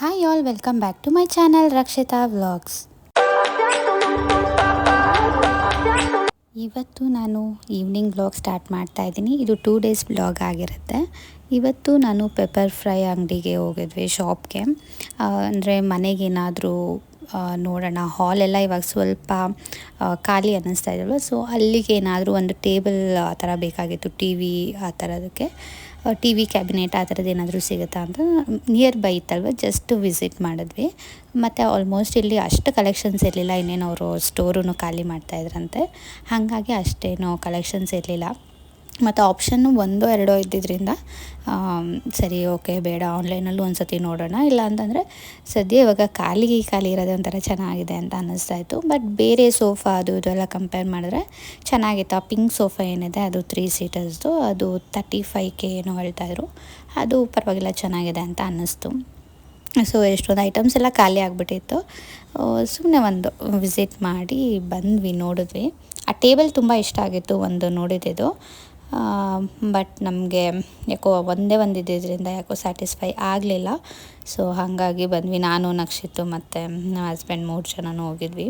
Hi all welcome back to my channel Rakshita vlogs ಇವತ್ತು ನಾನು evening blog start ಮಾಡ್ತಾ ಇದ್ದೀನಿ. ಇದು ಟೂ ಡೇಸ್ ಬ್ಲಾಗ್ ಆಗಿರುತ್ತೆ. ಇವತ್ತು ನಾನು ಪೆಪ್ಪರ್ ಫ್ರೈ ಅಂಗಡಿಗೆ ಹೋಗಿದ್ವಿ ಶಾಪ್ಗೆ ಅಂದರೆ ಮನೆಗೇನಾದರೂ ನೋಡೋಣ. ಹಾಲೆಲ್ಲ ಇವಾಗ ಸ್ವಲ್ಪ ಖಾಲಿ ಅನ್ನಿಸ್ತಾ ಇದ್ದಲ್ವ ಸೊ ಅಲ್ಲಿಗೆ ಏನಾದರೂ ಒಂದು ಟೇಬಲ್, ಆ ಥರ ಬೇಕಾಗಿತ್ತು. ಟಿ ವಿ ಆ ಥರದಕ್ಕೆ ಟಿ ವಿ ಕ್ಯಾಬಿನೆಟ್ ಆ ಥರದ್ದು ಏನಾದರೂ ಸಿಗುತ್ತಾ ಅಂತ ನಿಯರ್ ಬೈ ಇತ್ತಲ್ವ? ಜಸ್ಟ್ ವಿಸಿಟ್ ಮಾಡಿದ್ವಿ. ಮತ್ತು ಆಲ್ಮೋಸ್ಟ್ ಇಲ್ಲಿ ಅಷ್ಟು ಕಲೆಕ್ಷನ್ಸ್ ಇರಲಿಲ್ಲ. ಇನ್ನೇನು ಅವರು ಸ್ಟೋರೂ ಖಾಲಿ ಮಾಡ್ತಾಯಿದ್ರಂತೆ ಹಾಗಾಗಿ ಅಷ್ಟೇನು ಕಲೆಕ್ಷನ್ಸ್ ಇರಲಿಲ್ಲ. ಮತ್ತು ಆಪ್ಷನ್ನು ಒಂದೋ ಎರಡೋ ಇದ್ದಿದ್ದರಿಂದ ಸರಿ ಓಕೆ ಬೇಡ ಆನ್ಲೈನಲ್ಲೂ ಒಂದು ಸತಿ ನೋಡೋಣ. ಇಲ್ಲ ಅಂತಂದರೆ, ಸದ್ಯ ಇವಾಗ ಖಾಲಿ ಖಾಲಿ ಇರೋದೇ ಒಂಥರ ಚೆನ್ನಾಗಿದೆ ಅಂತ ಅನ್ನಿಸ್ತಾ ಇತ್ತು. ಬಟ್ ಬೇರೆ ಸೋಫಾ ಅದು ಇದೆಲ್ಲ ಕಂಪೇರ್ ಮಾಡಿದ್ರೆ ಚೆನ್ನಾಗಿತ್ತು. ಆ ಪಿಂಕ್ ಸೋಫಾ ಏನಿದೆ, ಅದು ತ್ರೀ ಸೀಟರ್ಸ್ದು ಅದು ತರ್ಟಿ ಫೈವ್ ಕೆ ಏನೋ ಹೇಳ್ತಾಯಿದ್ರು ಅದು ಪರವಾಗಿಲ್ಲ, ಚೆನ್ನಾಗಿದೆ ಅಂತ ಅನ್ನಿಸ್ತು. ಸೊ ಎಷ್ಟೊಂದು ಐಟಮ್ಸ್ ಎಲ್ಲ ಖಾಲಿ ಆಗಿಬಿಟ್ಟಿತ್ತು. ಸುಮ್ಮನೆ ಒಂದು ವಿಸಿಟ್ ಮಾಡಿ ಬಂದ್ವಿ, ನೋಡಿದ್ವಿ. ಆ ಟೇಬಲ್ ತುಂಬ ಇಷ್ಟ ಆಗಿತ್ತು ಒಂದು ನೋಡಿದ್ದು ಬಟ್ ನಮಗೆ ಯಾಕೋ ಒಂದೇ ಒಂದು ಯಾಕೋ ಸ್ಯಾಟಿಸ್ಫೈ ಆಗಲಿಲ್ಲ. ಸೊ ಹಾಗಾಗಿ ಬಂದ್ವಿ. ನಾನು, ನಕ್ಷಿತು ಮತ್ತು ನಮ್ಮ ಹಸ್ಬೆಂಡ್ ಮೂರು ಜನನೂ ಹೋಗಿದ್ವಿ.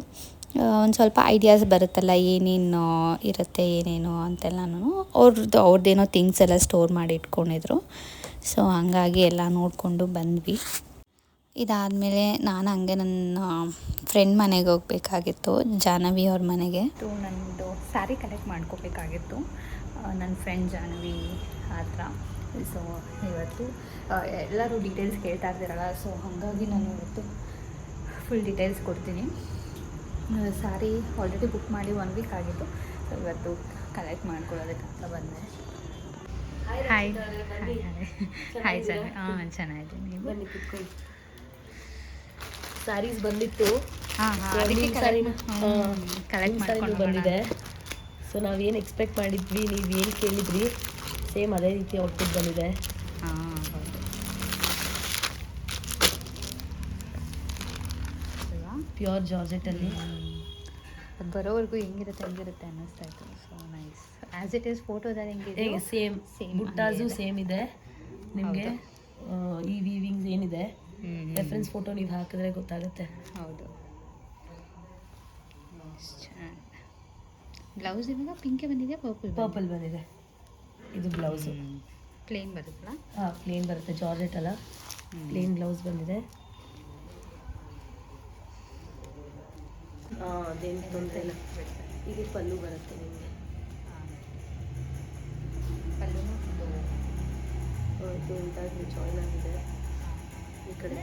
ಒಂದು ಸ್ವಲ್ಪ ಐಡಿಯಾಸ್ ಬರುತ್ತಲ್ಲ, ಏನೇನು ಇರುತ್ತೆ, ಏನೇನು ಅಂತೆಲ್ಲನೂ ಅವ್ರದ್ದು ಅವ್ರದ್ದೇನೋ ಥಿಂಗ್ಸ್ ಎಲ್ಲ ಸ್ಟೋರ್ ಮಾಡಿ ಇಟ್ಕೊಂಡಿದ್ರು. ಸೊ ಹಾಗಾಗಿ ಎಲ್ಲ ನೋಡಿಕೊಂಡು ಬಂದ್ವಿ. ಇದಾದಮೇಲೆ ನಾನು ಹಂಗೆ ನನ್ನ ಫ್ರೆಂಡ್ ಮನೆಗೆ ಹೋಗಬೇಕಾಗಿತ್ತು ಜಾಹ್ನವಿ ಅವ್ರ ಮನೆಗೆ. ನನ್ನದು ಸ್ಯಾರಿ ಕಲೆಕ್ಟ್ ಮಾಡ್ಕೋಬೇಕಾಗಿತ್ತು. ನನ್ನ ಫ್ರೆಂಡ್ ಜಾಹ್ನವಿ ಹತ್ರ. ಸೊ ಇವತ್ತು ಎಲ್ಲರೂ ಡೀಟೇಲ್ಸ್ ಕೇಳ್ತಾ ಇರ್ತೀರಲ್ಲ ಸೊ ಹಾಗಾಗಿ ನಾನು ಇವತ್ತು ಫುಲ್ ಡೀಟೇಲ್ಸ್ ಕೊಡ್ತೀನಿ. ಸ್ಯಾರಿ ಆಲ್ರೆಡಿ ಬುಕ್ ಮಾಡಿ ಒನ್ ವೀಕ್ ಆಗಿತ್ತು. ಸೊ ಇವತ್ತು ಕಲೆಕ್ಟ್ ಮಾಡ್ಕೊಳ್ಳೋದಕ್ಕೆ ಅಂತ ಬಂದೆ. ಹಾಯ್ ಹಾಯ್ ಹಾಯ್ ಹಾಯ್ ಚೆನ್ನಾಗಿ ಹಾಂ ಚೆನ್ನಾಗಿದೆ ಸಾರಿನೂ ಬಂದಿತ್ತು. ಬಂದಿದೆ. ಸೊ ನಾವೇನು ಎಕ್ಸ್ಪೆಕ್ಟ್ ಮಾಡಿದ್ವಿ ನೀವು ಏನು ಕೇಳಿದ್ರಿ? ಸೇಮ್ ಅದೇ ರೀತಿ ಔಟ್ಪುಟ್ ಬಂದಿದೆ. ಪ್ಯೂರ್ ಜಾರ್ಜೆಟ್ ಅಲ್ಲಿ. ಪ್ಯೂರ್ ಜಾರ್ಜೆಟಲ್ಲಿ ಅದು ಬರೋವರೆಗೂ ಹೆಂಗಿರುತ್ತೆ ಹೆಂಗಿರುತ್ತೆ ಅನ್ನಿಸ್ತಾ ಇತ್ತು. So nice as it is ಫೋಟೋದಲ್ಲಿ ಹೆಂಗಿದೆ ಸೇಮ್ ಸೇಮ್ ಬುಟ್ಟಾಸು ಸೇಮ್ ಇದೆ. ನಿಮಗೆ ಈ ವೀವಿಂಗ್ಸ್ ಏನಿದೆ. ರೆಫರೆನ್ಸ್ ಫೋಟೋ ನೀವು ಹಾಕಿದ್ರೆ ಗೊತ್ತಾಗುತ್ತೆ. ಹೌದು. ಬ್ಲೌಸ್ ಇವಾಗ ಪಿಂಕೆ ಬಂದಿದೆ ಪರ್ಪಲ್ ಪರ್ಪಲ್ ಬಂದಿದೆ. ಇದು ಬ್ಲೌಸು ಪ್ಲೇನ್ ಬರುತ್ತಲ್ಲ ಹಾಂ ಪ್ಲೇನ್ ಬರುತ್ತೆ ಜಾರ್ಜೆಟ್ ಅಲ್ಲ. ಪ್ಲೇನ್ ಬ್ಲೌಸ್ ಬಂದಿದೆ. ಹಾಂ ಅದೇನು ತೊಂದರೆ ಇಲ್ಲ. ಇದು ಪಲ್ಲು ಬರುತ್ತೆ ನಿಮಗೆ. ಇದು ಜಾಯ್ನ್ ಜಾಯಿನ್ ಆಗಿದೆ. ಈ ಕಡೆ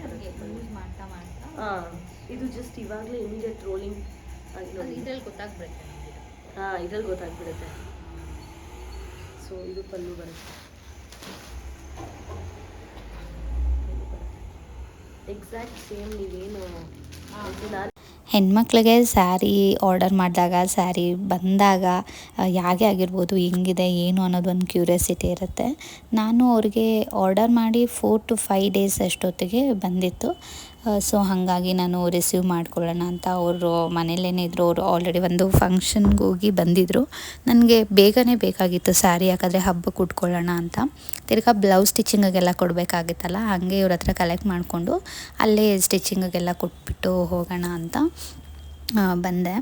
ಮಾಡ್ತಾ ಮಾಡ್ತಾ ಹಾಂ. ಇದು ಜಸ್ಟ್ ಇವಾಗಲೇ ಇಮಿಡಿಯೇಟ್ ರೋಲಿಂಗ್ ಇದ್ರಲ್ಲಿ ಗೊತ್ತಾಗ್ಬಿಡುತ್ತೆ ಹಾಂ ಇದ್ರಲ್ಲಿ ಗೊತ್ತಾಗ್ಬಿಡುತ್ತೆ. ಸೊ ಇದು ಪಲ್ಲು ಬರುತ್ತೆ. ಎಕ್ಸಾಕ್ಟ್ ಸೇಮ್ ನೀವೇನು ನಾನು ಹೆಣ್ಮಕ್ಳಿಗೆ ಸ್ಯಾರಿ ಆರ್ಡರ್ ಮಾಡಿದಾಗ, ಸ್ಯಾರಿ ಬಂದಾಗ ಹೇಗೆ ಆಗಿರ್ಬೋದು, ಹೆಂಗಿದೆ, ಏನು ಅನ್ನೋದು ಒಂದು ಕ್ಯೂರಿಯಾಸಿಟಿ ಇರುತ್ತೆ. ನಾನು ಅವ್ರಿಗೆ ಆರ್ಡರ್ ಮಾಡಿ ಫೋರ್ ಟು ಫೈವ್ ಡೇಸ್ ಅಷ್ಟೊತ್ತಿಗೆ ಬಂದಿತ್ತು. ಸೊ ಹಾಗಾಗಿ ನಾನು ರಿಸೀವ್ ಮಾಡ್ಕೊಳ್ಳೋಣ ಅಂತ ಅವರು ಮನೇಲೇನೇ ಇದ್ದರು ಅವರು ಆಲ್ರೆಡಿ ಒಂದು ಫಂಕ್ಷನ್ಗೆ ಹೋಗಿ ಬಂದಿದ್ದರು ನನಗೆ ಬೇಗನೆ ಬೇಕಾಗಿತ್ತು ಸ್ಯಾರಿ ಯಾಕಂದರೆ ಹಬ್ಬಕ್ಕೆ ಉಟ್ಕೊಳ್ಳೋಣ ಅಂತ. ತಿರ್ಗಾ ಬ್ಲೌಸ್ ಸ್ಟಿಚಿಂಗಿಗೆಲ್ಲ ಕೊಡಬೇಕಾಗಿತ್ತಲ್ಲ, ಹಾಗೆ ಇವ್ರ ಹತ್ರ ಕಲೆಕ್ಟ್ ಮಾಡಿಕೊಂಡು ಅಲ್ಲೇ ಸ್ಟಿಚಿಂಗಿಗೆಲ್ಲ ಕೊಟ್ಬಿಟ್ಟು ಹೋಗೋಣ ಅಂತ ಬಂದೆ.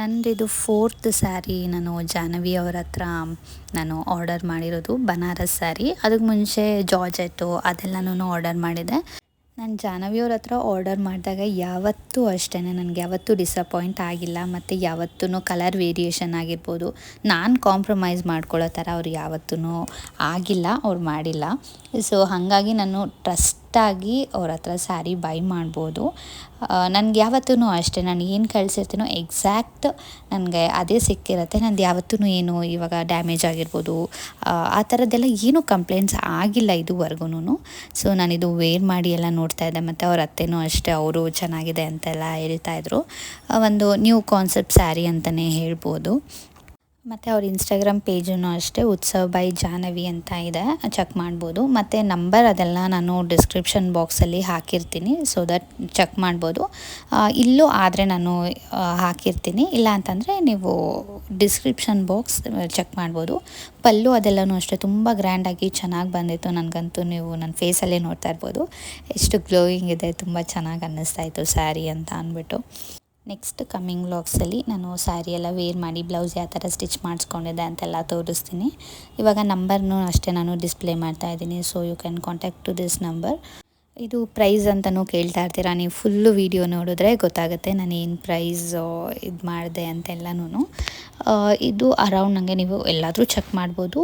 ನಂದಿದು ಫೋರ್ತ್ ಸ್ಯಾರಿ ನಾನು ಜಾಹ್ನವಿ ಅವ್ರ ಹತ್ರ ನಾನು ಆರ್ಡರ್ ಮಾಡಿರೋದು, ಬನಾರಸ್ ಸ್ಯಾರಿ ಅದಕ್ಕೆ ಮುಂಚೆ ಜಾರ್ಜೆಟ್ಟು ಅದೆಲ್ಲನೂ ಆರ್ಡರ್ ಮಾಡಿದೆ. ನಾನು ಜಾಹ್ನವಿ ಅವ್ರ ಹತ್ರ ಆರ್ಡರ್ ಮಾಡಿದಾಗ ಯಾವತ್ತೂ ಅಷ್ಟೇ ನನಗೆ ಯಾವತ್ತೂ ಡಿಸಪಾಯಿಂಟ್ ಆಗಿಲ್ಲ, ಮತ್ತು ಯಾವತ್ತೂ ಕಲರ್ ವೇರಿಯೇಷನ್ ಆಗಿರ್ಬೋದು. ನಾನು ಕಾಂಪ್ರಮೈಸ್ ಮಾಡ್ಕೊಳ್ಳೋ ಥರ ಅವ್ರು ಯಾವತ್ತೂ ಆಗಿಲ್ಲ, ಅವ್ರು ಮಾಡಿಲ್ಲ. ಸೊ ಹಾಗಾಗಿ ನಾನು ಟ್ರಸ್ಟಾಗಿ ಅವ್ರ ಹತ್ರ ಸ್ಯಾರಿ ಬೈ ಮಾಡ್ಬೋದು. ನನಗೆ ಯಾವತ್ತೂ ಅಷ್ಟೇ ನಾನು ಏನು ಕಳಿಸಿರ್ತೀನೋ ಎಕ್ಸಾಕ್ಟ್ ನನಗೆ ಅದೇ ಸಿಕ್ಕಿರತ್ತೆ. ನಂದು ಯಾವತ್ತೂ ಏನು ಇವಾಗ ಡ್ಯಾಮೇಜ್ ಆಗಿರ್ಬೋದು. ಆ, ಆ ಥರದ್ದೆಲ್ಲ ಏನೂ ಕಂಪ್ಲೇಂಟ್ಸ್ ಆಗಿಲ್ಲ ಇದುವರೆಗೂ ಸೊ ನಾನಿದು ವೇರ್ ಮಾಡಿ ಎಲ್ಲ ನೋಡ್ತಾ ಇದ್ದೆ. ಮತ್ತು ಅವ್ರ ಅತ್ತೆನೂ ಅಷ್ಟೇ ಅವರು ಚೆನ್ನಾಗಿದೆ ಅಂತೆಲ್ಲ ಹೇಳ್ತಾಯಿದ್ರು ಒಂದು ನ್ಯೂ ಕಾನ್ಸೆಪ್ಟ್ ಸ್ಯಾರಿ ಅಂತಲೇ ಹೇಳ್ಬೋದು. ಮತ್ತು ಅವ್ರ ಇನ್ಸ್ಟಾಗ್ರಾಮ್ ಪೇಜನ್ನು ಅಷ್ಟೇ, ಉತ್ಸವ್ ಬೈ ಜಾಹ್ನವಿ ಅಂತ ಇದೆ. ಚೆಕ್ ಮಾಡ್ಬೋದು. ಮತ್ತು ನಂಬರ್ ಅದೆಲ್ಲ ನಾನು ಡಿಸ್ಕ್ರಿಪ್ಷನ್ ಬಾಕ್ಸಲ್ಲಿ ಹಾಕಿರ್ತೀನಿ ಸೊ ದಟ್ ಚೆಕ್ ಮಾಡ್ಬೋದು. ಇಲ್ಲೂ ಆದರೆ ನಾನು ಹಾಕಿರ್ತೀನಿ. ಇಲ್ಲ ಅಂತಂದರೆ ನೀವು ಡಿಸ್ಕ್ರಿಪ್ಷನ್ ಬಾಕ್ಸ್ ಚೆಕ್ ಮಾಡ್ಬೋದು. ಪಲ್ಲು ಅದೆಲ್ಲನೂ ಅಷ್ಟೇ, ತುಂಬ ಗ್ರ್ಯಾಂಡಾಗಿ ಚೆನ್ನಾಗಿ ಬಂದಿತ್ತು ನನಗಂತೂ ನೀವು ನನ್ನ ಫೇಸಲ್ಲೇ ನೋಡ್ತಾ ಇರ್ಬೋದು. ಎಷ್ಟು ಗ್ಲೋಯಿಂಗ್ ಇದೆ, ತುಂಬ ಚೆನ್ನಾಗಿ ಅನ್ನಿಸ್ತಾ ಇತ್ತು ಸ್ಯಾರಿ ಅಂತ ಅಂದ್ಬಿಟ್ಟು. ನೆಕ್ಸ್ಟ್ ಕಮ್ಮಿಂಗ್ ವ್ಲಾಗ್ಸಲ್ಲಿ ನಾನು ಸ್ಯಾರಿ ಎಲ್ಲ ವೇರ್ ಮಾಡಿ ಬ್ಲೌಸ್ ಯಾವ ಥರ ಸ್ಟಿಚ್ ಮಾಡಿಸ್ಕೊಂಡಿದ್ದೆ ಅಂತೆಲ್ಲ ತೋರಿಸ್ತೀನಿ. ಇವಾಗ ನಂಬರ್ನೂ ಅಷ್ಟೇ ನಾನು ಡಿಸ್ಪ್ಲೇ ಮಾಡ್ತಾ ಇದ್ದೀನಿ. So you can contact to this number ಇದು ಪ್ರೈಸ್ ಅಂತಲೂ ಕೇಳ್ತಾ ಇರ್ತೀರಾ? ನೀವು ಫುಲ್ಲು ವೀಡಿಯೋ ನೋಡಿದ್ರೆ ಗೊತ್ತಾಗುತ್ತೆ ನಾನು ಏನು ಪ್ರೈಸ್ ಇದು ಮಾಡಿದೆ ಅಂತೆಲ್ಲನೂ ಇದು ಅರೌಂಡ್ ನನಗೆ ನೀವು ಎಲ್ಲಾದರೂ ಚೆಕ್ ಮಾಡ್ಬೋದು.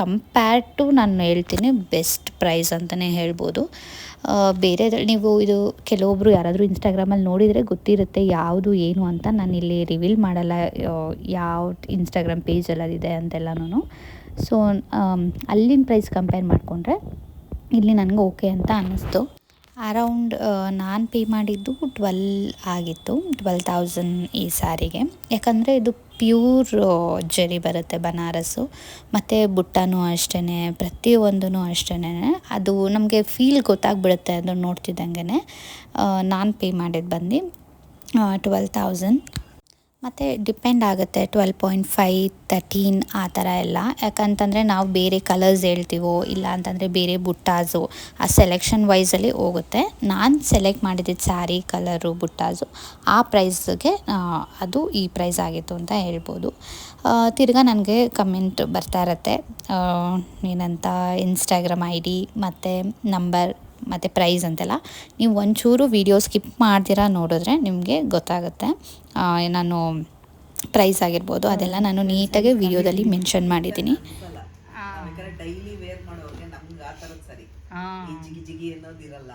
ಕಂಪೇರ್ ಟು ನಾನು ಹೇಳ್ತೀನಿ ಬೆಸ್ಟ್ ಪ್ರೈಸ್ ಅಂತಲೇ ಹೇಳ್ಬೋದು. ಬೇರೆ ನೀವು ಇದು ಕೆಲವೊಬ್ಬರು ಯಾರಾದರೂ ಇನ್ಸ್ಟಾಗ್ರಾಮಲ್ಲಿ ನೋಡಿದರೆ ಗೊತ್ತಿರುತ್ತೆ ಯಾವುದು ಏನು ಅಂತ. ನಾನು ಇಲ್ಲಿ ರಿವೀಲ್ ಮಾಡಲ್ಲ ಯಾವ ಇನ್ಸ್ಟಾಗ್ರಾಮ್ ಪೇಜಲ್ಲದಿದೆ ಅಂತೆಲ್ಲನೂ ಸೊ ಅಲ್ಲಿನ ಪ್ರೈಸ್ ಕಂಪೇರ್ ಮಾಡಿಕೊಂಡ್ರೆ ಇಲ್ಲಿ ನನಗೆ ಓಕೆ ಅಂತ ಅನ್ನಿಸ್ತು. ಅರೌಂಡ್ ನಾನು ಪೇ ಮಾಡಿದ್ದು ಟ್ವೆಲ್ ಆಗಿತ್ತು, ಟ್ವೆಲ್ ತೌಸಂಡ್ ಈ ಸಾರಿಗೆ. ಯಾಕಂದರೆ ಇದು ಪ್ಯೂರ್ ಜರಿ ಬರುತ್ತೆ ಬನಾರಸ್ಸು ಮತ್ತು ಬುಟ್ಟನೂ ಅಷ್ಟೇ ಪ್ರತಿಯೊಂದೂ ಅಷ್ಟೇ ಅದು ನಮಗೆ ಫೀಲ್ ಗೊತ್ತಾಗ್ಬಿಡುತ್ತೆ ಅದು ನೋಡ್ತಿದ್ದಂಗೆ ನಾನು ಪೇ ಮಾಡಿದ್ದು ಬಂದು ಟ್ವೆಲ್ ತೌಸಂಡ್ ಮತ್ತು ಡಿಪೆಂಡ್ ಆಗುತ್ತೆ ಟ್ವೆಲ್ ಪಾಯಿಂಟ್ ಫೈವ್ ತರ್ಟೀನ್ ಆ ಥರ ಎಲ್ಲ. ಯಾಕಂತಂದರೆ ನಾವು ಬೇರೆ ಕಲರ್ಸ್ ಹೇಳ್ತೀವೋ, ಇಲ್ಲ ಅಂತಂದರೆ ಬೇರೆ ಬುಟ್ಟಾಸು, ಆ ಸೆಲೆಕ್ಷನ್ ವೈಸಲ್ಲಿ ಹೋಗುತ್ತೆ. ನಾನು ಸೆಲೆಕ್ಟ್ ಮಾಡಿದ್ದಿದ್ದು ಸ್ಯಾರಿ ಕಲರು ಬುಟ್ಟಾಸು, ಆ ಪ್ರೈಸ್ಗೆ ಅದು ಈ ಪ್ರೈಸ್ ಆಗಿತ್ತು ಅಂತ ಹೇಳ್ಬೋದು. ತಿರ್ಗಾ ನನಗೆ ಕಮೆಂಟ್ ಬರ್ತಾ ಇರತ್ತೆ. ಏನಂತ ಇನ್ಸ್ಟಾಗ್ರಾಮ್ ಐ ಡಿ ಮತ್ತು ನಂಬರ್ ಮತ್ತು ಪ್ರೈಸ್ ಅಂತೆಲ್ಲ ನೀವು ಒಂಚೂರು ವೀಡಿಯೋ ಸ್ಕಿಪ್ ಮಾಡ್ತೀರಾ ನೋಡಿದ್ರೆ ನಿಮಗೆ ಗೊತ್ತಾಗುತ್ತೆ. ನಾನು ಪ್ರೈಸ್ ಆಗಿರ್ಬೋದು ಅದೆಲ್ಲ ನಾನು ನೀಟಾಗಿ ವಿಡಿಯೋದಲ್ಲಿ ಮೆನ್ಷನ್ ಮಾಡಿದ್ದೀನಿ. ಬೇಕಾದ್ರೆ ಡೈಲಿ ವೇರ್ ಮಾಡೋರಿಗೆ ನಮ್ಗೆ ಆ ಥರದ್ದು ಸರಿ. ಈ ಜಿಗಿ ಜಿಗಿ ಅನ್ನೋದಿರಲ್ಲ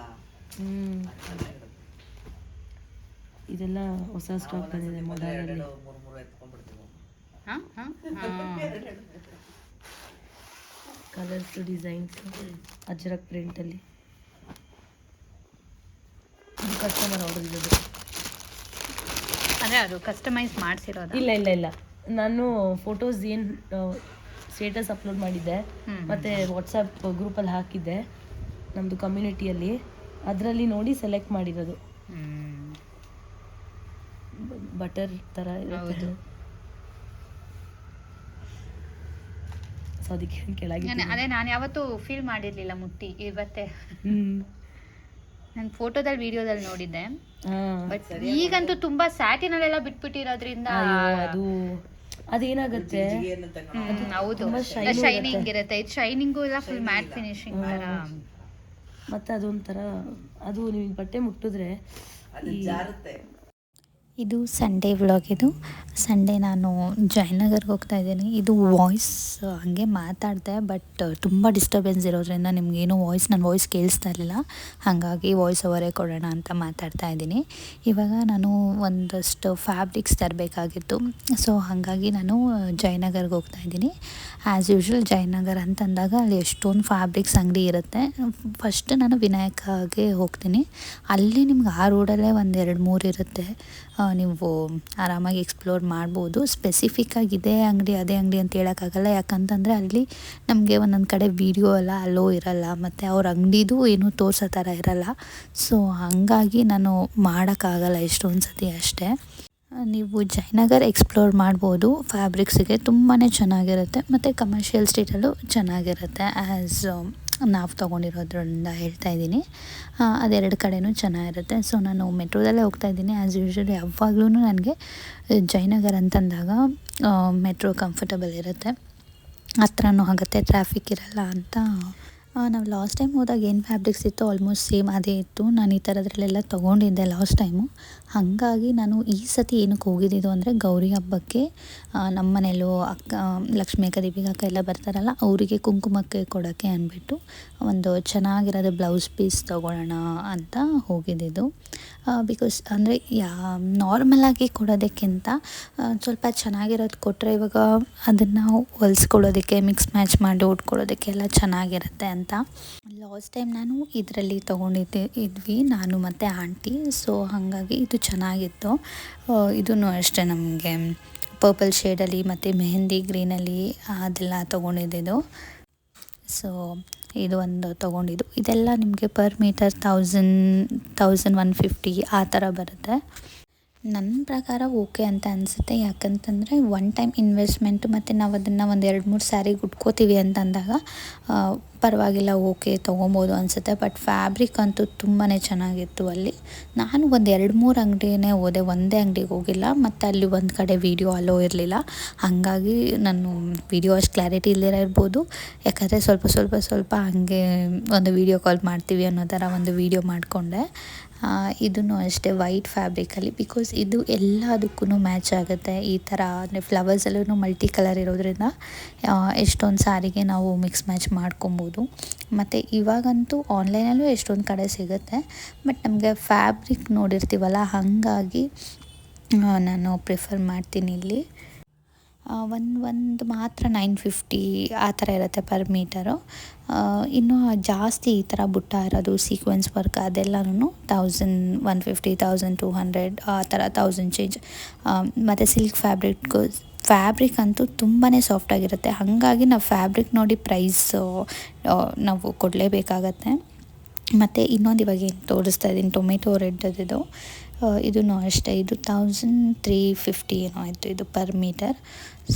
ಇದೆಲ್ಲ ಹೊಸ ಸ್ಟಾಕ್ ಬಂದಿದೆ ಒಂದೊಂದ್ಸತಿ ಮೊದಲು ಮೊದಲಲ್ಲಿ. ಎರಡೆರಡು ಮೂರು ಮೂರು ಎತ್ಕೊಂಡ್ಬಿಡ್ತೀವಿ. ಕಲರ್ಸ್ ಡಿಸೈನ್ಸ್ ಅಜ್ರಕ್ ಪ್ರಿಂಟಲ್ಲಿ ಇದು ಕಸ್ಟಮರ್ ಆರ್ಡರ್ ಇರೋದು. ಅದೇ ಅದು ಕಸ್ಟಮೈಸ್ ಮಾಡಿಸಿರೋದು? ಇಲ್ಲ ಇಲ್ಲ ಇಲ್ಲ. ನಾನು ಫೋಟೋಸ್ ಏನು ಸ್ಟೇಟಸ್ ಅಪ್ಲೋಡ್ ಮಾಡಿದ್ದೆ ಮತ್ತು ವಾಟ್ಸಪ್ ಗ್ರೂಪಲ್ಲಿ ಹಾಕಿದ್ದೆ ನಮ್ಮದು ಕಮ್ಯುನಿಟಿಯಲ್ಲಿ ಅದರಲ್ಲಿ ನೋಡಿ ಸೆಲೆಕ್ಟ್ ಮಾಡಿರೋದು. ಬಟರ್ ಥರ ಇರೋದು ಸೊ ಅದಕ್ಕೆ ಕೆಳಗೆ ಅದೇ ನಾನು ಯಾವತ್ತೂ ಫೀಲ್ ಮಾಡಿರಲಿಲ್ಲ ಮುಟ್ಟಿ ಇವತ್ತೇ. ನಾನು ಫೋಟೋದಲ್ಲಿ ವಿಡಿಯೋದಲ್ಲಿ ನೋಡಿದ್ದೆ. ಬಟ್ ಈಗಂತೂ ತುಂಬಾ ಸ್ಯಾಟಿನಲ್ಲೆಲ್ಲ ಬಿಟ್ಬಿಟ್ಟಿರೋದ್ರಿಂದ ಅದು ಅದೇನಾಗುತ್ತೆ? ಹೌದು. ತುಂಬಾ ಶೈನಿಂಗ್ ಇರುತ್ತೆ. ಇದು ಶೈನಿಂಗು ಇಲ್ಲ. ಫುಲ್ ಮ್ಯಾಟ್ ಫಿನಿಶಿಂಗ್ ತರ. ಮತ್ತೆ ಅದೊಂಥರ ಅದು ನಿಮಗೆ ಬಟ್ಟೆ ಮುಟ್ಟಿದ್ರೆ ಇದು ಸಂಡೇ ವ್ಲಾಗ್ ಇದು. ಸಂಡೇ ನಾನು ಜಯನಗರ್ಗೆ ಹೋಗ್ತಾ ಇದ್ದೀನಿ. ಇದು ವಾಯ್ಸ್ ಹಾಗೆ ಮಾತಾಡಿದೆ ಬಟ್ ತುಂಬ ಡಿಸ್ಟರ್ಬೆನ್ಸ್ ಇರೋದ್ರಿಂದ ನಿಮಗೇನು ವಾಯ್ಸ್ ನನ್ನ ವಾಯ್ಸ್ ಕೇಳಿಸ್ತಾ ಇರಲಿಲ್ಲ. ಹಾಗಾಗಿ ವಾಯ್ಸ್ ಓವರೇ ಕೊಡೋಣ ಅಂತ ಮಾತಾಡ್ತಾ ಇದ್ದೀನಿ. ಇವಾಗ ನಾನು ಒಂದಷ್ಟು ಫ್ಯಾಬ್ರಿಕ್ಸ್ ತರಬೇಕಾಗಿತ್ತು. ಸೊ ಹಾಗಾಗಿ ನಾನು ಜಯನಗರ್ಗೆ ಹೋಗ್ತಾ ಇದ್ದೀನಿ. ಆ್ಯಸ್ ಯೂಶ್ವಲ್ ಜಯನಗರ್ ಅಂತಂದಾಗ ಅಲ್ಲಿ ಎಷ್ಟೊಂದು ಫ್ಯಾಬ್ರಿಕ್ಸ್ ಅಂಗಡಿ ಇರುತ್ತೆ. ಫಸ್ಟ್ ನಾನು ವಿನಾಯಕಗೆ ಹೋಗ್ತೀನಿ. ಅಲ್ಲಿ ನಿಮ್ಗೆ ಆ ರೋಡಲ್ಲೇ ಒಂದು ಎರಡು ಮೂರು ಇರುತ್ತೆ. ನೀವು ಆರಾಮಾಗಿ ಎಕ್ಸ್ಪ್ಲೋರ್ ಮಾಡ್ಬೋದು. ಸ್ಪೆಸಿಫಿಕ್ಕಾಗಿ ಇದೇ ಅಂಗಡಿ, ಅದೇ ಅಂಗಡಿ ಅಂತ ಹೇಳೋಕ್ಕಾಗಲ್ಲ. ಯಾಕಂತಂದರೆ ಅಲ್ಲಿ ನಮಗೆ ಒಂದೊಂದು ಕಡೆ ವೀಡಿಯೋ ಎಲ್ಲ ಅಲ್ಲೋ ಇರಲ್ಲ, ಮತ್ತು ಅವ್ರ ಅಂಗಡಿದು ಏನೂ ತೋರಿಸೋ ಥರ ಇರಲ್ಲ. ಸೊ ಹಾಗಾಗಿ ನಾನು ಮಾಡೋಕ್ಕಾಗಲ್ಲ ಎಷ್ಟೊಂದು ಸತಿ ಅಷ್ಟೇ ನೀವು ಜಯನಗರ್ ಎಕ್ಸ್ಪ್ಲೋರ್ ಮಾಡ್ಬೋದು. ಫ್ಯಾಬ್ರಿಕ್ಸಿಗೆ ತುಂಬಾ ಚೆನ್ನಾಗಿರುತ್ತೆ, ಮತ್ತು ಕಮರ್ಷಿಯಲ್ ಸ್ಟ್ರೀಟಲ್ಲೂ ಚೆನ್ನಾಗಿರುತ್ತೆ. ಆ್ಯಸ್ ನಾವು ತೊಗೊಂಡಿರೋದ್ರಿಂದ ಹೇಳ್ತಾ ಇದ್ದೀನಿ. ಅದೆರಡು ಕಡೆನೂ ಚೆನ್ನಾಗಿರುತ್ತೆ. ಸೊ ನಾನು ಮೆಟ್ರೋದಲ್ಲೇ ಹೋಗ್ತಾ ಇದ್ದೀನಿ. ಆ್ಯಸ್ ಯೂಶ್ವಲ್ ಯಾವಾಗಲೂ ನನಗೆ ಜಯನಗರ ಅಂತಂದಾಗ ಮೆಟ್ರೋ ಕಂಫರ್ಟಬಲ್ ಇರುತ್ತೆ. ಹತ್ರನೂ ಆಗುತ್ತೆ ಟ್ರಾಫಿಕ್ ಇರಲ್ಲ ಅಂತ ನಾವು ಲಾಸ್ಟ್ ಟೈಮ್ ಹೋದಾಗ ಏನು ಫ್ಯಾಬ್ರಿಕ್ಸ್ ಇತ್ತು ಆಲ್ಮೋಸ್ಟ್ ಸೇಮ್ ಅದೇ ಇತ್ತು. ನಾನು ಈ ಥರದ್ರಲ್ಲೆಲ್ಲ ತೊಗೊಂಡಿದ್ದೆ ಲಾಸ್ಟ್ ಟೈಮು ಹಾಗಾಗಿ ನಾನು ಈ ಸತಿ ಏನಕ್ಕೆ ಹೋಗಿದ್ದಿದ್ದು ಅಂದರೆ ಗೌರಿ ಹಬ್ಬಕ್ಕೆ ನಮ್ಮ ಮನೇಲೂ ಅಕ್ಕ ಲಕ್ಷ್ಮಿ ಅಕ್ಕ ದೀಪಿಕಾ ಅಕ್ಕ ಎಲ್ಲ ಬರ್ತಾರಲ್ಲ, ಅವರಿಗೆ ಕುಂಕುಮಕ್ಕೆ ಕೊಡೋಕ್ಕೆ ಅಂದ್ಬಿಟ್ಟು ಒಂದು ಚೆನ್ನಾಗಿರೋದು ಬ್ಲೌಸ್ ಪೀಸ್ ತೊಗೊಳ್ಳೋಣ ಅಂತ ಹೋಗಿದ್ದಿದ್ದು. ಬಿಕಾಸ್ ಅಂದರೆ ಯಾ ನಾರ್ಮಲಾಗಿ ಕೊಡೋದಕ್ಕಿಂತ ಸ್ವಲ್ಪ ಚೆನ್ನಾಗಿರೋದು ಕೊಟ್ಟರೆ ಇವಾಗ ಅದನ್ನು ಹೊಲಿಸ್ಕೊಳ್ಳೋದಕ್ಕೆ ಮಿಕ್ಸ್ ಮ್ಯಾಚ್ ಮಾಡಿ ಉಟ್ಕೊಳ್ಳೋದಕ್ಕೆ ಎಲ್ಲ ಚೆನ್ನಾಗಿರುತ್ತೆ ಅಂತ ಲಾಸ್ಟ್ ಟೈಮ್ ನಾನು ಇದರಲ್ಲಿ ತೊಗೊಂಡಿದ್ದೆ, ಇದ್ವಿ, ನಾನು ಮತ್ತು ಆಂಟಿ. ಸೊ ಹಾಗಾಗಿ ಇದು ಚೆನ್ನಾಗಿತ್ತು. ಇದೂ ಅಷ್ಟೇ ನಮಗೆ. ಪರ್ಪಲ್ ಶೇಡಲ್ಲಿ ಮತ್ತು ಮೆಹಂದಿ ಗ್ರೀನಲ್ಲಿ ಅದೆಲ್ಲ ತೊಗೊಂಡಿದ್ದು ಸೊ ಇದು ಒಂದು ತೊಗೊಂಡಿದ್ದು. ಇದೆಲ್ಲ ನಿಮಗೆ per metre thousand thousand one fifty ಆ ಥರ ಬರುತ್ತೆ. ನನ್ನ ಪ್ರಕಾರ ಓಕೆ ಅಂತ ಅನಿಸುತ್ತೆ. ಯಾಕಂತಂದರೆ ಒನ್ ಟೈಮ್ ಇನ್ವೆಸ್ಟ್ಮೆಂಟ್ ಮತ್ತು ನಾವು ಅದನ್ನು ಒಂದು ಎರಡು ಮೂರು ಸ್ಯಾರಿಗೆ ಉಟ್ಕೋತೀವಿ ಅಂತ ಅಂದಾಗ ಪರವಾಗಿಲ್ಲ ಓಕೆ ತೊಗೊಬೋದು ಅನಿಸುತ್ತೆ. ಬಟ್ ಫ್ಯಾಬ್ರಿಕ್ ಅಂತೂ ತುಂಬಾ ಚೆನ್ನಾಗಿತ್ತು ಅಲ್ಲಿ. ನಾನು ಒಂದು ಎರಡು ಮೂರು ಅಂಗಡಿನೇ ಹೋದೆ. ಒಂದೇ ಅಂಗಡಿಗೆ ಹೋಗಿಲ್ಲ. ಮತ್ತು ಅಲ್ಲಿ ಒಂದು ಕಡೆ ವೀಡಿಯೋ ಅಲೋ ಇರಲಿಲ್ಲ. ಹಾಗಾಗಿ ನಾನು ವೀಡಿಯೋ ಅಷ್ಟು ಕ್ಲಾರಿಟಿ ಇಲ್ಲದಿರ ಇರ್ಬೋದು. ಯಾಕಂದರೆ ಸ್ವಲ್ಪ ಸ್ವಲ್ಪ ಸ್ವಲ್ಪ ಹಾಗೆ ಒಂದು ವೀಡಿಯೋ ಕಾಲ್ ಮಾಡ್ತೀವಿ ಅನ್ನೋ ಥರ ಒಂದು ವೀಡಿಯೋ ಮಾಡಿಕೊಂಡೆ. ಇದನ್ನು ಅಷ್ಟೇ ವೈಟ್ ಫ್ಯಾಬ್ರಿಕಲ್ಲಿ ಬಿಕಾಸ್ ಇದು ಎಲ್ಲದಕ್ಕೂ ಮ್ಯಾಚ್ ಆಗುತ್ತೆ. ಈ ಥರ ಅಂದರೆ ಫ್ಲವರ್ಸಲ್ಲೂ ಮಲ್ಟಿ ಕಲರ್ ಇರೋದ್ರಿಂದ ಎಷ್ಟೊಂದು ಸಾರಿಗೆ ನಾವು ಮಿಕ್ಸ್ ಮ್ಯಾಚ್ ಮಾಡ್ಕೊಬೋದು. ಮತ್ತು ಇವಾಗಂತೂ ಆನ್ಲೈನಲ್ಲೂ ಎಷ್ಟೊಂದು ಕಡೆ ಸಿಗುತ್ತೆ. ಬಟ್ ನಮಗೆ ಫ್ಯಾಬ್ರಿಕ್ ನೋಡಿರ್ತೀವಲ್ಲ, ಹಾಗಾಗಿ ನಾನು ಪ್ರಿಫರ್ ಮಾಡ್ತೀನಿ ಇಲ್ಲಿ. ಒಂದು ಒಂದು ಮಾತ್ರ ನೈನ್ ಫಿಫ್ಟಿ ಆ ಥರ ಇರುತ್ತೆ ಪರ್ ಮೀಟರು ಇನ್ನು ಜಾಸ್ತಿ ಈ ಥರ ಬುಟ್ಟ ಇರೋದು sequence work ಅದೆಲ್ಲನೂ thousand one fifty thousand two hundred ಆ ಥರ ತೌಸಂಡ್ ಚೇಂಜ್ ಮತ್ತು ಸಿಲ್ಕ್ ಫ್ಯಾಬ್ರಿಕ್ ಫ್ಯಾಬ್ರಿಕ್ ಅಂತೂ ತುಂಬಾ ಸಾಫ್ಟಾಗಿರುತ್ತೆ ಹಾಗಾಗಿ ನಾವು ಫ್ಯಾಬ್ರಿಕ್ ನೋಡಿ ಪ್ರೈಸ್ ನಾವು ಕೊಡಲೇಬೇಕಾಗತ್ತೆ. ಮತ್ತು ಇನ್ನೊಂದು ಇವಾಗ ಏನು ತೋರಿಸ್ತಾ ಇದ್ದೀನಿ ಟೊಮೆಟೊ ರೆಡ್ ಇದು. ಇದೂ ಅಷ್ಟೇ. ಇದು ತೌಸಂಡ್ ತ್ರೀ ಫಿಫ್ಟಿ ಏನೋ ಆಯಿತು, ಇದು ಪರ್ ಮೀಟರ್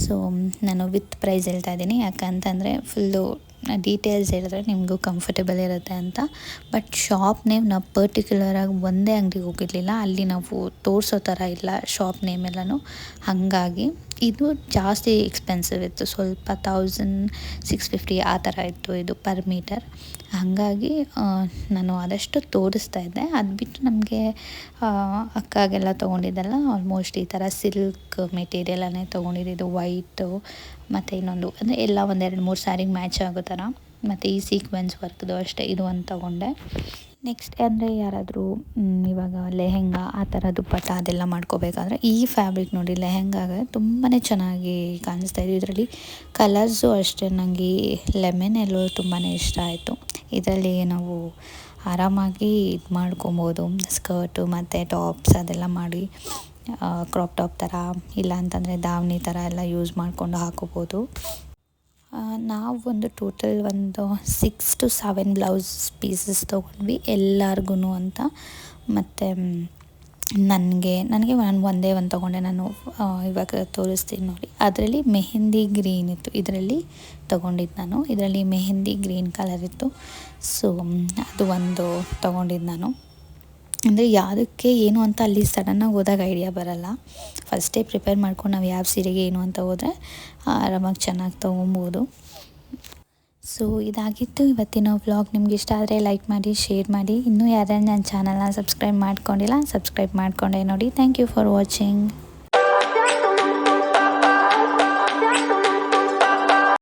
ಸೊ ನಾನು ವಿತ್ ಪ್ರೈಸ್ ಹೇಳ್ತಾ ಇದ್ದೀನಿ. ಯಾಕಂತಂದರೆ ಫುಲ್ಲು ಡೀಟೇಲ್ಸ್ ಹೇಳಿದ್ರೆ ನಿಮಗೂ ಕಂಫರ್ಟೇಬಲ್ ಇರುತ್ತೆ ಅಂತ. ಬಟ್ ಶಾಪ್ ನೇಮ್ ನಾವು ಪರ್ಟಿಕ್ಯುಲರಾಗಿ ಒಂದೇ ಅಂಗಡಿಗೆ ಹೋಗಿರಲಿಲ್ಲ. ಅಲ್ಲಿ ನಾವು ತೋರಿಸೋ ಥರ ಇಲ್ಲ ಶಾಪ್ ನೇಮ್ ಎಲ್ಲನೂ. ಹಾಗಾಗಿ ಇದು ಜಾಸ್ತಿ ಎಕ್ಸ್ಪೆನ್ಸಿವ್ ಇತ್ತು. ಸ್ವಲ್ಪ ತೌಸಂಡ್ ಸಿಕ್ಸ್ ಫಿಫ್ಟಿ ಆ ಥರ ಇತ್ತು ಇದು ಪರ್ ಮೀಟರ್ ಹಾಗಾಗಿ ನಾನು ಆದಷ್ಟು ತೋರಿಸ್ತಾ ಇದ್ದೆ. ಅದು ಬಿಟ್ಟು ನಮಗೆ ಅಕ್ಕಾಗೆಲ್ಲ ತೊಗೊಂಡಿದ್ದೆಲ್ಲ ಆಲ್ಮೋಸ್ಟ್ ಈ ಥರ ಸಿಲ್ಕ್ ಮೆಟೀರಿಯಲನ್ನೇ ತೊಗೊಂಡಿದ್ದು. ವೈಟು ಮತ್ತು ಇನ್ನೊಂದು, ಅಂದರೆ ಎಲ್ಲ ಒಂದೆರಡು ಮೂರು ಸ್ಯಾರಿಗೆ ಮ್ಯಾಚ್ ಆಗೋ ಥರ. ಮತ್ತು ಈ ಸೀಕ್ವೆನ್ಸ್ ವರ್ಕ್ದು ಅಷ್ಟೇ, ಇದು ಒಂದು ತೊಗೊಂಡೆ. ನೆಕ್ಸ್ಟ್ ಅಂದರೆ ಯಾರಾದರೂ ಇವಾಗ ಲೆಹೆಂಗಾ, ಆ ಥರ ದುಪ್ಪಟ್ಟ ಅದೆಲ್ಲ ಮಾಡ್ಕೋಬೇಕಾದ್ರೆ, ಈ ಫ್ಯಾಬ್ರಿಕ್ ನೋಡಿ ಲೆಹೆಂಗಾಗೆ ತುಂಬಾ ಚೆನ್ನಾಗಿ ಕಾಣಿಸ್ತಾ ಇದೆ. ಇದರಲ್ಲಿ ಕಲರ್ಸು ಅಷ್ಟೇ ನನಗೆ ಲೆಮನ್ ಎಲ್ಲೋ ತುಂಬಾ ಇಷ್ಟ ಆಯಿತು. ಇದರಲ್ಲಿ ನಾವು ಆರಾಮಾಗಿ ಇದು ಮಾಡ್ಕೊಬೋದು ಸ್ಕರ್ಟು ಮತ್ತು ಟಾಪ್ಸ್ ಅದೆಲ್ಲ ಮಾಡಿ. ಕ್ರಾಪ್ ಟಾಪ್ ಥರ ಇಲ್ಲ ಅಂತಂದರೆ ದಾವಣಿ ಥರ ಎಲ್ಲ ಯೂಸ್ ಮಾಡಿಕೊಂಡು ಹಾಕೋಬೋದು. ನಾವು ಒಂದು ಟೋಟಲ್ ಒಂದು six to seven blouse pieces ತೊಗೊಂಡ್ವಿ ಎಲ್ಲರಿಗೂ ಅಂತ. ಮತ್ತು ನನಗೆ ನನಗೆ ನಾನು ಒಂದೇ ಒಂದು ತೊಗೊಂಡೆ ನಾನು ಇವಾಗ ತೋರಿಸ್ತೀನಿ ನೋಡಿ. ಅದರಲ್ಲಿ ಮೆಹಂದಿ ಗ್ರೀನ್ ಇತ್ತು. ಇದರಲ್ಲಿ ತೊಗೊಂಡಿದ್ದು ನಾನು. ಇದರಲ್ಲಿ ಮೆಹಂದಿ ಗ್ರೀನ್ ಕಲರ್ ಇತ್ತು. ಸೊ ಅದು ಒಂದು ತೊಗೊಂಡಿದ್ದು ನಾನು. ಅಂದರೆ ಯಾವುದಕ್ಕೆ ಏನು ಅಂತ ಅಲ್ಲಿ ಸಡನ್ನಾಗಿ ಹೋದಾಗ ಐಡಿಯಾ ಬರಲ್ಲ. ಫಸ್ಟೇ ಪ್ರಿಪೇರ್ ಮಾಡ್ಕೊಂಡು ನಾವು ಯಾವ ಸೀರೆಗೆ ಏನು ಅಂತ ಹೋದರೆ ಆರಾಮಾಗಿ ಚೆನ್ನಾಗಿ ತೊಗೊಬೋದು. ಸೊ ಇದಾಗಿತ್ತು ಇವತ್ತಿನ ವ್ಲಾಗ್ ನಿಮ್ಗೆ ಇಷ್ಟ ಆದರೆ ಲೈಕ್ ಮಾಡಿ ಶೇರ್ ಮಾಡಿ. ಇನ್ನೂ ಯಾರ್ಯಾರು ನನ್ನ ಚಾನಲ್ನ ಸಬ್ಸ್ಕ್ರೈಬ್ ಮಾಡ್ಕೊಂಡಿಲ್ಲ ಸಬ್ಸ್ಕ್ರೈಬ್ ಮಾಡ್ಕೊಂಡೆ ನೋಡಿ. Thank you for watching